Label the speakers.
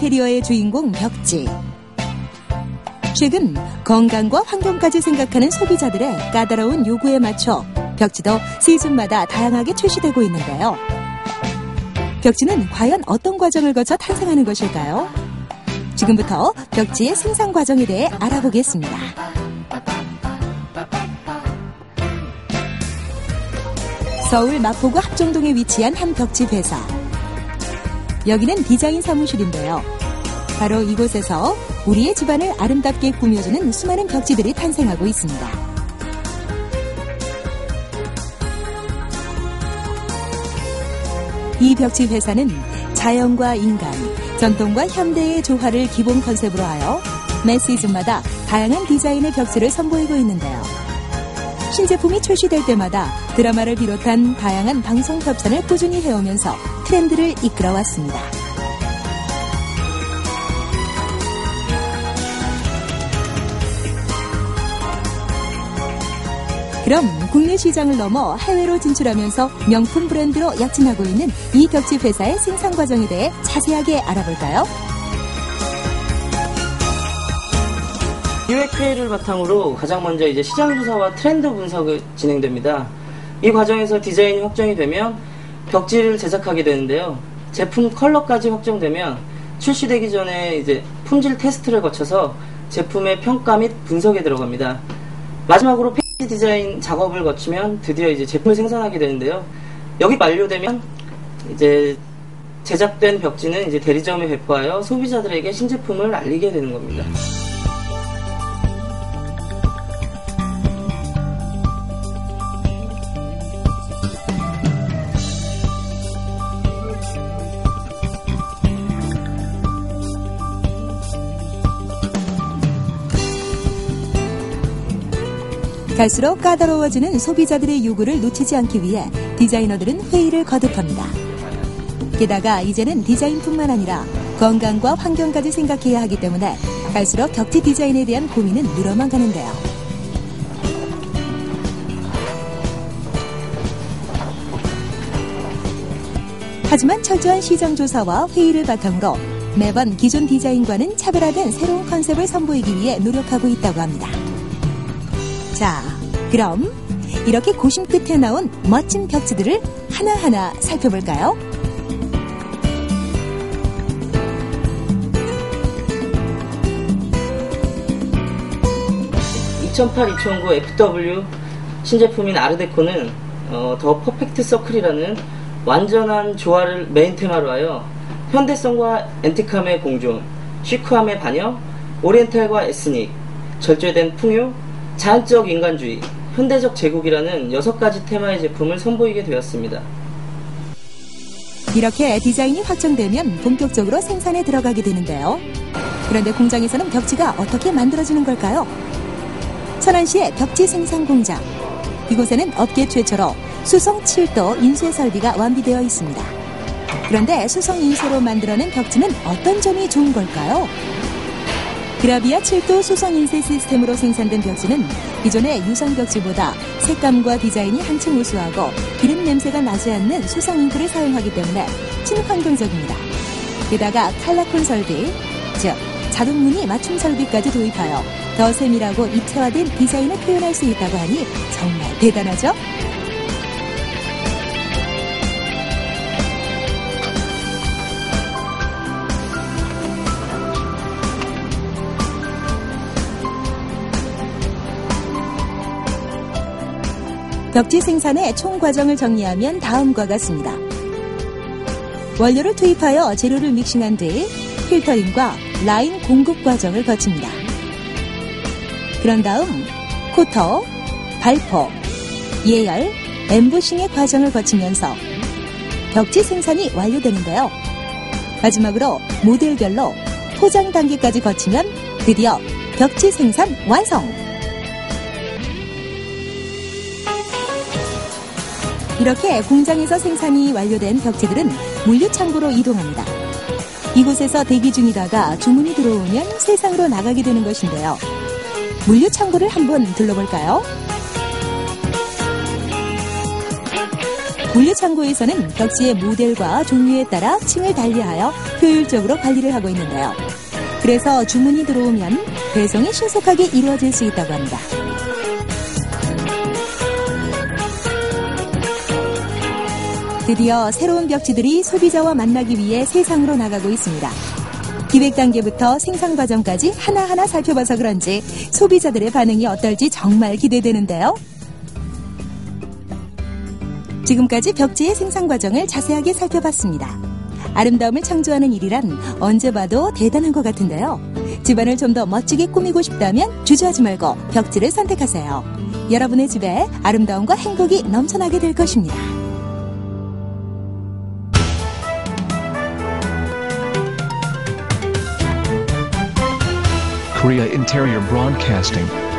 Speaker 1: 홈 인테리어의 주인공 벽지. 최근 건강과 환경까지 생각하는 소비자들의 까다로운 요구에 맞춰 벽지도 시즌마다 다양하게 출시되고 있는데요. 벽지는 과연 어떤 과정을 거쳐 탄생하는 것일까요? 지금부터 벽지의 생산 과정에 대해 알아보겠습니다. 서울 마포구 합정동에 위치한 한 벽지 회사. 여기는 디자인 사무실인데요. 바로 이곳에서 우리의 집안을 아름답게 꾸며주는 수많은 벽지들이 탄생하고 있습니다. 이 벽지 회사는 자연과 인간, 전통과 현대의 조화를 기본 컨셉으로 하여 매 시즌마다 다양한 디자인의 벽지를 선보이고 있는데요. 신제품이 출시될 때마다 드라마를 비롯한 다양한 방송 협찬을 꾸준히 해오면서 트렌드를 이끌어왔습니다. 그럼 국내 시장을 넘어 해외로 진출하면서 명품 브랜드로 약진하고 있는 이 벽지 회사의 생산 과정에 대해 자세하게 알아볼까요?
Speaker 2: UX를 바탕으로 가장 먼저 이제 시장 조사와 트렌드 분석이 진행됩니다. 이 과정에서 디자인이 확정이 되면 벽지를 제작하게 되는데요. 제품 컬러까지 확정되면 출시되기 전에 이제 품질 테스트를 거쳐서 제품의 평가 및 분석에 들어갑니다. 마지막으로 디자인 작업을 거치면 드디어 이제 제품을 생산하게 되는데요. 여기 완료되면 이제 제작된 벽지는 이제 대리점에 배포하여 소비자들에게 신제품을 알리게 되는 겁니다.
Speaker 1: 갈수록 까다로워지는 소비자들의 요구를 놓치지 않기 위해 디자이너들은 회의를 거듭합니다. 게다가 이제는 디자인뿐만 아니라 건강과 환경까지 생각해야 하기 때문에 갈수록 벽지 디자인에 대한 고민은 늘어만 가는데요. 하지만 철저한 시장 조사와 회의를 바탕으로 매번 기존 디자인과는 차별화된 새로운 컨셉을 선보이기 위해 노력하고 있다고 합니다. 자, 그럼 이렇게 고심 끝에 나온 멋진 벽지들을 하나하나 살펴볼까요?
Speaker 2: (2008-2009) FW 신제품인 아르데코는 어, 더 퍼펙트 서클이라는 완전한 조화를 메인 테마로 하여 현대성과 앤티함의 공존, 시크함의 반영, 오리엔탈과 에스닉, 절제된 풍요, 자연적 인간주의, 현대적 제국이라는 여섯 가지 테마의 제품을 선보이게 되었습니다.
Speaker 1: 이렇게 디자인이 확정되면 본격적으로 생산에 들어가게 되는데요. 그런데 공장에서는 벽지가 어떻게 만들어지는 걸까요? 천안시의 벽지 생산 공장. 이곳에는 업계 최초로 수성 7도 인쇄 설비가 완비되어 있습니다. 그런데 수성 인쇄로 만들어낸 벽지는 어떤 점이 좋은 걸까요? 그라비아 7도 수성 인쇄 시스템으로 생산된 벽지는 기존의 유성 벽지보다 색감과 디자인이 한층 우수하고 기름 냄새가 나지 않는 수성 잉크를 사용하기 때문에 친환경적입니다. 게다가 칼라콘 설비, 즉 자동무늬 맞춤 설비까지 도입하여 더 세밀하고 입체화된 디자인을 표현할 수 있다고 하니 정말 대단하죠? 벽지 생산의 총 과정을 정리하면 다음과 같습니다. 원료를 투입하여 재료를 믹싱한 뒤 필터링과 라인 공급 과정을 거칩니다. 그런 다음 코터, 발포, 예열, 엠보싱의 과정을 거치면서 벽지 생산이 완료되는데요. 마지막으로 모델별로 포장 단계까지 거치면 드디어 벽지 생산 완성! 이렇게 공장에서 생산이 완료된 벽지들은 물류 창고로 이동합니다. 이곳에서 대기 중이다가 주문이 들어오면 세상으로 나가게 되는 것인데요. 물류 창고를 한번 둘러볼까요? 물류창고에서는 벽지의 모델과 종류에 따라 층을 달리하여 효율적으로 관리를 하고 있는데요. 그래서 주문이 들어오면 배송이 신속하게 이루어질 수 있다고 합니다. 드디어 새로운 벽지들이 소비자와 만나기 위해 세상으로 나가고 있습니다. 기획 단계부터 생산 과정까지 하나하나 살펴봐서 그런지 소비자들의 반응이 어떨지 정말 기대되는데요. 지금까지 벽지의 생산 과정을 자세하게 살펴봤습니다. 아름다움을 창조하는 일이란 언제 봐도 대단한 것 같은데요. 집안을 좀 더 멋지게 꾸미고 싶다면 주저하지 말고 벽지를 선택하세요. 여러분의 집에 아름다움과 행복이 넘쳐나게 될 것입니다.
Speaker 3: Korea Interior Broadcasting.